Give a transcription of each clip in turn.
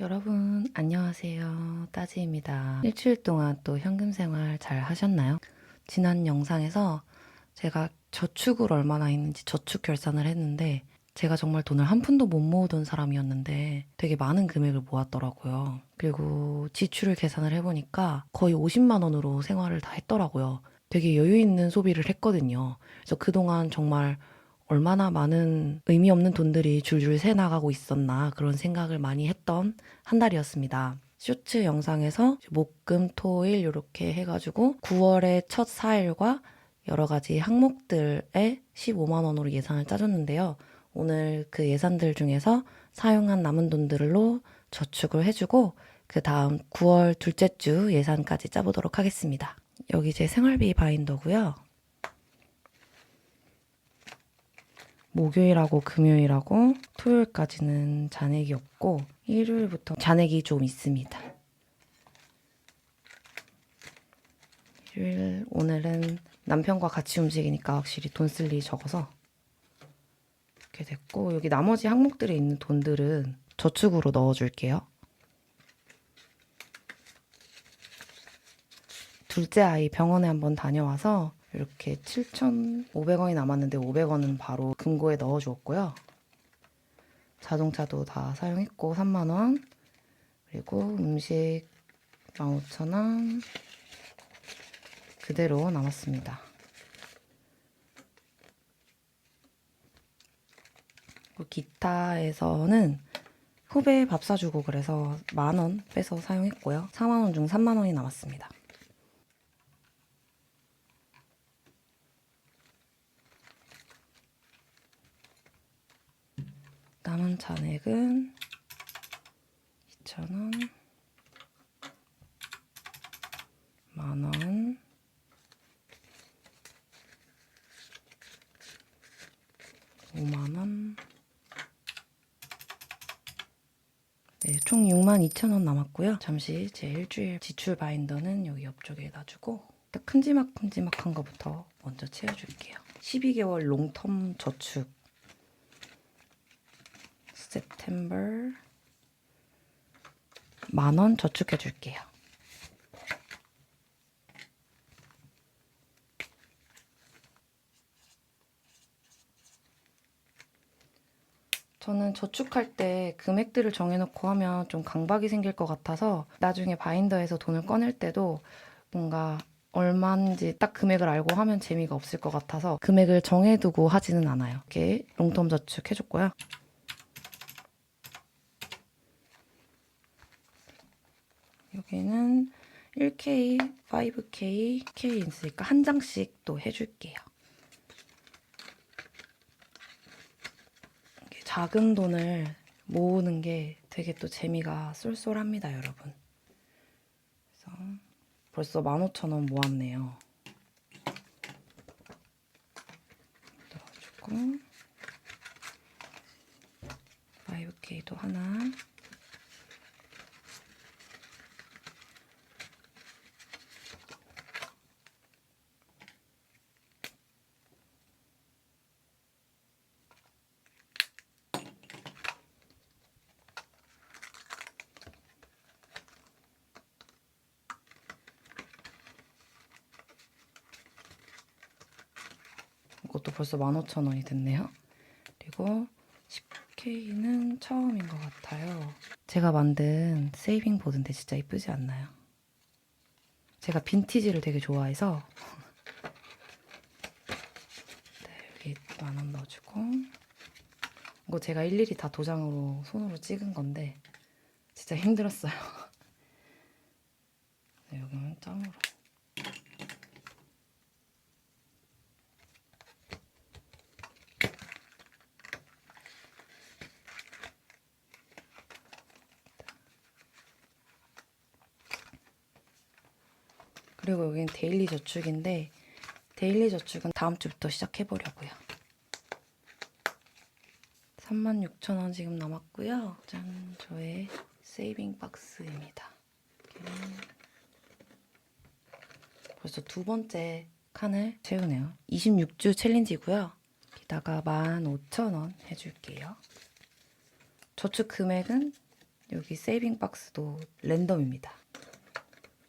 여러분 안녕하세요. 따지입니다. 일주일 동안 또 현금 생활 잘 하셨나요? 지난 영상에서 제가 저축을 얼마나 했는지 저축 결산을 했는데 제가 정말 돈을 한 푼도 못 모으던 사람이었는데 되게 많은 금액을 모았더라고요. 그리고 지출을 계산을 해보니까 거의 50만 원으로 생활을 다 했더라고요. 되게 여유 있는 소비를 했거든요. 그래서 그동안 정말 얼마나 많은 의미 없는 돈들이 줄줄 새 나가고 있었나 그런 생각을 많이 했던 한 달이었습니다. 쇼츠 영상에서 목 금 토 일 이렇게 해가지고 9월의 첫 4일과 여러 가지 항목들에 15만 원으로 예산을 짜줬는데요. 오늘 그 예산들 중에서 사용한 남은 돈들로 저축을 해주고 그 다음 9월 둘째 주 예산까지 짜보도록 하겠습니다. 여기 제 생활비 바인더고요. 목요일하고 금요일하고 토요일까지는 잔액이 없고 일요일부터 잔액이 좀 있습니다. 일요일 오늘은 남편과 같이 움직이니까 확실히 돈 쓸 일이 적어서 이렇게 됐고 여기 나머지 항목들에 있는 돈들은 저축으로 넣어줄게요. 둘째 아이 병원에 한번 다녀와서 이렇게 7,500원이 남았는데 500원은 바로 금고에 넣어 주었고요. 자동차도 다 사용했고 3만 원. 그리고 음식 15,000원. 그대로 남았습니다. 기타에서는 후배 밥 사주고 그래서 만원 빼서 사용했고요. 4만 원 중 3만 원이 남았습니다. 남은 잔액은 2,000원, 만원, 오만원, 네, 총 62,000원 남았고요. 잠시 제 일주일 지출 바인더는 여기 옆쪽에 놔주고 딱 큼지막큼지막한 거부터 먼저 채워줄게요. 12개월 롱텀 저축 September 만 원 저축해 줄게요. 저는 저축할 때 금액들을 정해놓고 하면 좀 강박이 생길 것 같아서 나중에 바인더에서 돈을 꺼낼 때도 뭔가 얼마인지 딱 금액을 알고 하면 재미가 없을 것 같아서 금액을 정해두고 하지는 않아요. 이렇게 롱텀 저축 해줬고요. 여기는 1K, 5K, K 있으니까 한 장씩 또 해줄게요. 작은 돈을 모으는 게 되게 또 재미가 쏠쏠합니다, 여러분. 그래서 벌써 15,000원 모았네요. 넣어주고 5K도 하나 이것도 벌써 15,000원이 됐네요. 그리고 10K는 처음인 것 같아요. 제가 만든 세이빙 보드인데 진짜 이쁘지 않나요? 제가 빈티지를 되게 좋아해서 네, 여기 만 원 넣어주고 이거 제가 일일이 다 도장으로 손으로 찍은 건데 진짜 힘들었어요. 네, 여기는 짱으로 그리고 여기는 데일리 저축인데 데일리 저축은 다음 주부터 시작해보려고요. 36,000원 지금 남았고요. 짠, 저의 세이빙 박스입니다. 벌써 두 번째 칸을 채우네요. 26주 챌린지고요. 여기다가 15,000원 해줄게요. 저축 금액은 여기 세이빙 박스도 랜덤입니다.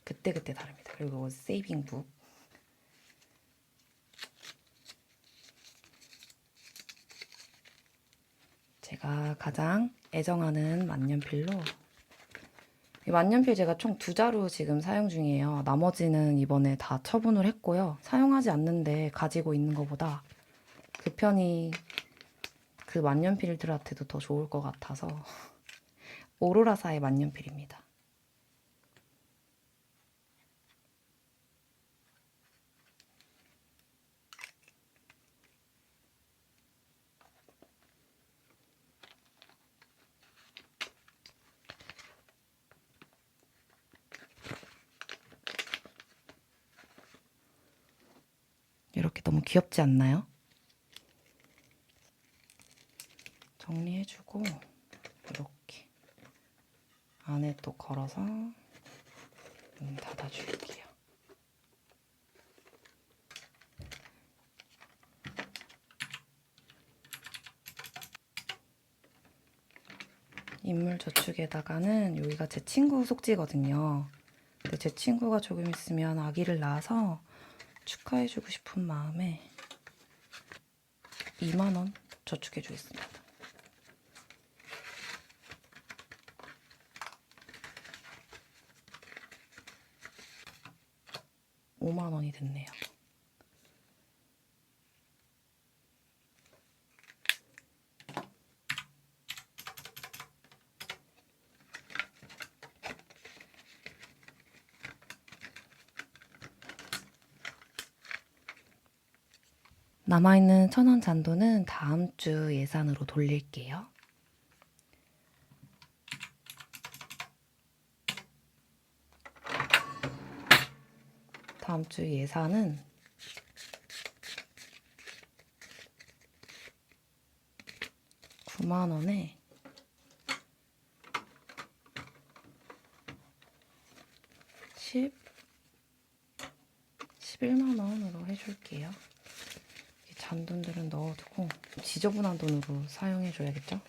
그때그때 다릅니다. 그리고 세이빙북. 제가 가장 애정하는 만년필로 이 만년필 제가 총 두 자루 지금 사용 중이에요. 나머지는 이번에 다 처분을 했고요. 사용하지 않는데 가지고 있는 것보다 그 편이 그 만년필들한테도 더 좋을 것 같아서 오로라사의 만년필입니다. 너무 귀엽지 않나요? 정리해주고 이렇게 안에 또 걸어서 문 닫아줄게요. 인물 저축에다가는 여기가 제 친구 속지거든요. 근데 제 친구가 조금 있으면 아기를 낳아서 축하해주고 싶은 마음에 2만 원 저축해 주겠습니다. 5만 원이 됐네요. 남아있는 천원 잔도는 다음 주 예산으로 돌릴게요. 다음 주 예산은 구만 원에 십 11만 원으로 해줄게요. 이 잔돈들은 넣어두고 지저분한 돈으로 사용해줘야겠죠?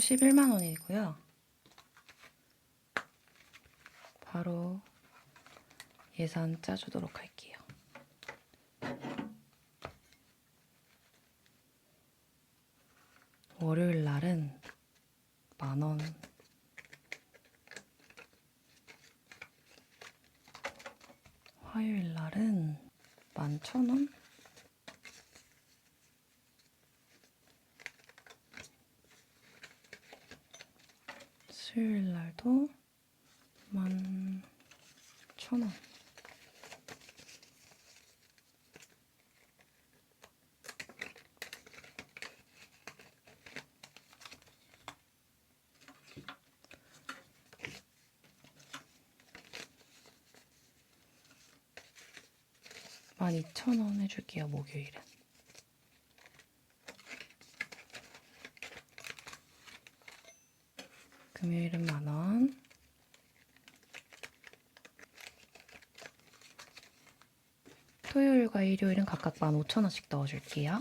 11만 원이고요. 바로 예산 짜주도록 할게요. 월요일 날은 만 원. 화요일 날은 만 천 원. 수요일 날도 만 천 원. 만 이천 원 해줄게요, 목요일은. 금요일은 만 원. 토요일과 일요일은 각각 만 오천 원씩 넣어줄게요.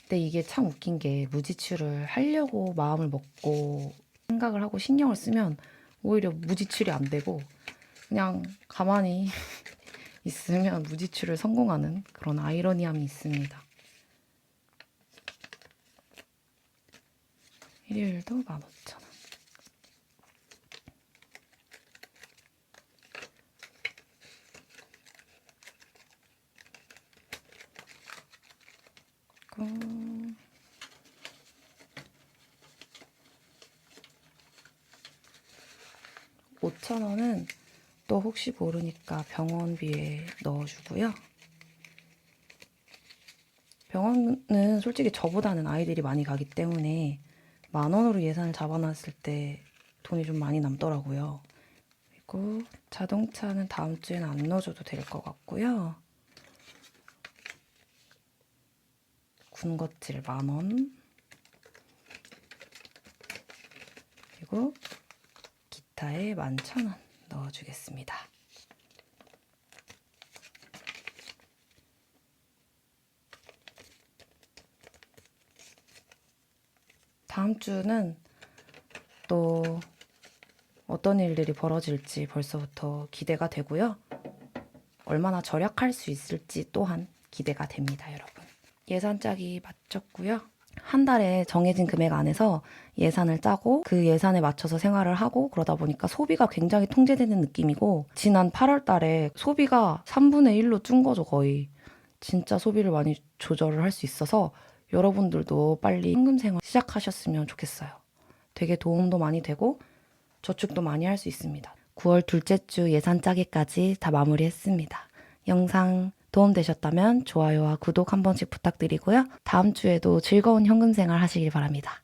근데 이게 참 웃긴 게 무지출을 하려고 마음을 먹고 생각을 하고 신경을 쓰면 오히려 무지출이 안 되고 그냥 가만히 있으면 무지출을 성공하는 그런 아이러니함이 있습니다. 일요일도 15,000원. 그... 오천 원은 또 혹시 모르니까 병원비에 넣어주고요. 병원은 솔직히 저보다는 아이들이 많이 가기 때문에 만 원으로 예산을 잡아놨을 때 돈이 좀 많이 남더라고요. 그리고 자동차는 다음 주에는 안 넣어줘도 될 것 같고요. 군것질 만 원. 그리고 기타에 만천 원 넣어주겠습니다. 다음 주는 또 어떤 일들이 벌어질지 벌써부터 기대가 되고요. 얼마나 절약할 수 있을지 또한 기대가 됩니다, 여러분. 예산 짝이 마쳤고요. 한 달에 정해진 금액 안에서 예산을 짜고 그 예산에 맞춰서 생활을 하고 그러다 보니까 소비가 굉장히 통제되는 느낌이고 지난 8월 달에 소비가 3분의 1로 준 거죠, 거의. 진짜 소비를 많이 조절을 할 수 있어서 여러분들도 빨리 현금 생활 시작하셨으면 좋겠어요. 되게 도움도 많이 되고 저축도 많이 할 수 있습니다. 9월 둘째 주 예산 짜기까지 다 마무리했습니다. 영상 도움되셨다면 좋아요와 구독 한 번씩 부탁드리고요. 다음 주에도 즐거운 현금 생활 하시길 바랍니다.